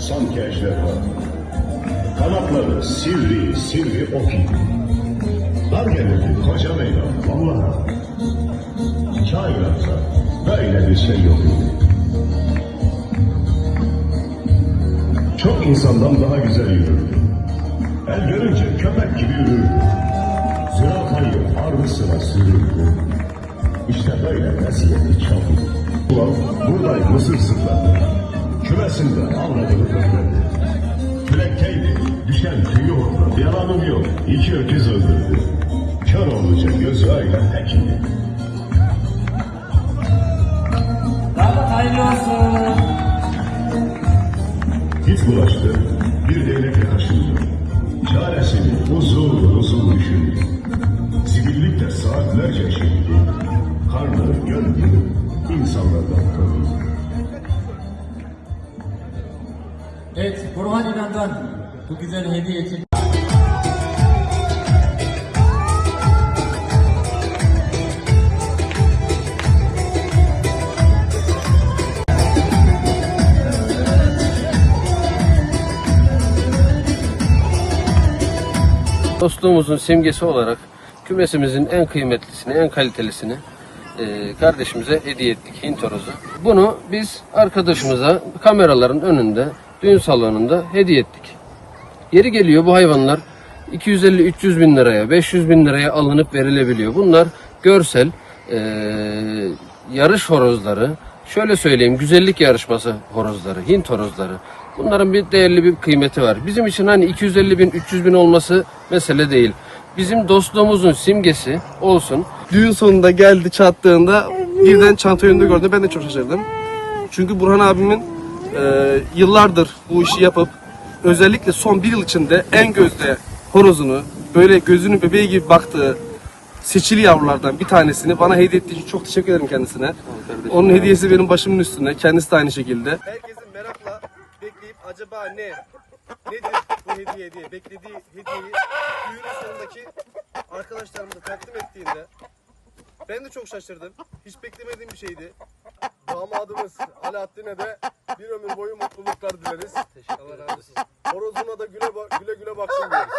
sanki ejderha. Kanatları sivri sivri ok. Dar gelirdi koca meydan vallahi. Kainatta böyle bir şey yok idi. Çok insandan daha güzel yürürdü. El görünce köpek gibi yürürdü. Züratayı ardı sıra sürürdü. İşte böyle vaziyeti çok. Ulan buradayım mısır sırtladı. Kümesinde avradını beklerdi. Kürekteydi, düşen tüyü hortladı. Yalanım yok, iki öküz öldürdü. Kör olunca gözü öyle tekindi. Damat hayırlı olsun. Git bulaştı, bir değnekle taşındı. Çaresini uzun Evet, Burhan İnan'dan bu güzel hediye için Dostluğumuzun simgesi olarak kümesimizin en kıymetlisini, en kalitelisini e, kardeşimize hediye ettik Hint horozu. Bunu biz arkadaşımıza kameraların önünde, düğün salonunda hediye ettik. Yeri geliyor bu hayvanlar 250-300 bin liraya, 500 bin liraya alınıp verilebiliyor. Bunlar görsel, e, yarış horozları, şöyle söyleyeyim güzellik yarışması horozları, Hint horozları. Bunların bir değerli bir kıymeti var. Bizim için hani 250 bin, 300 bin olması mesele değil. Bizim dostluğumuzun simgesi olsun. Düğün sonunda geldi çattığında birden çanta önünde gördüm. Ben de çok şaşırdım. Çünkü Burhan abimin yıllardır bu işi yapıp özellikle son bir yıl içinde en gözde horozunu böyle gözünün bebeği gibi baktığı seçili yavrulardan bir tanesini bana hediye ettiği için çok teşekkür ederim kendisine. Onun hediyesi benim başımın üstünde. Kendisi de aynı şekilde. Herkesin merakla bekleyip acaba ne? Nedir bu hediye diye beklediği hediyeyi düğünün sonundaki arkadaşlarımıza takdim ettiğinde ben de çok şaşırdım. Hiç beklemediğim bir şeydi. Damadımız Alaaddin'e de bir ömür boyu mutluluklar dileriz. Allah razı olsun. Horozuna da güle, güle güle baksın diyoruz.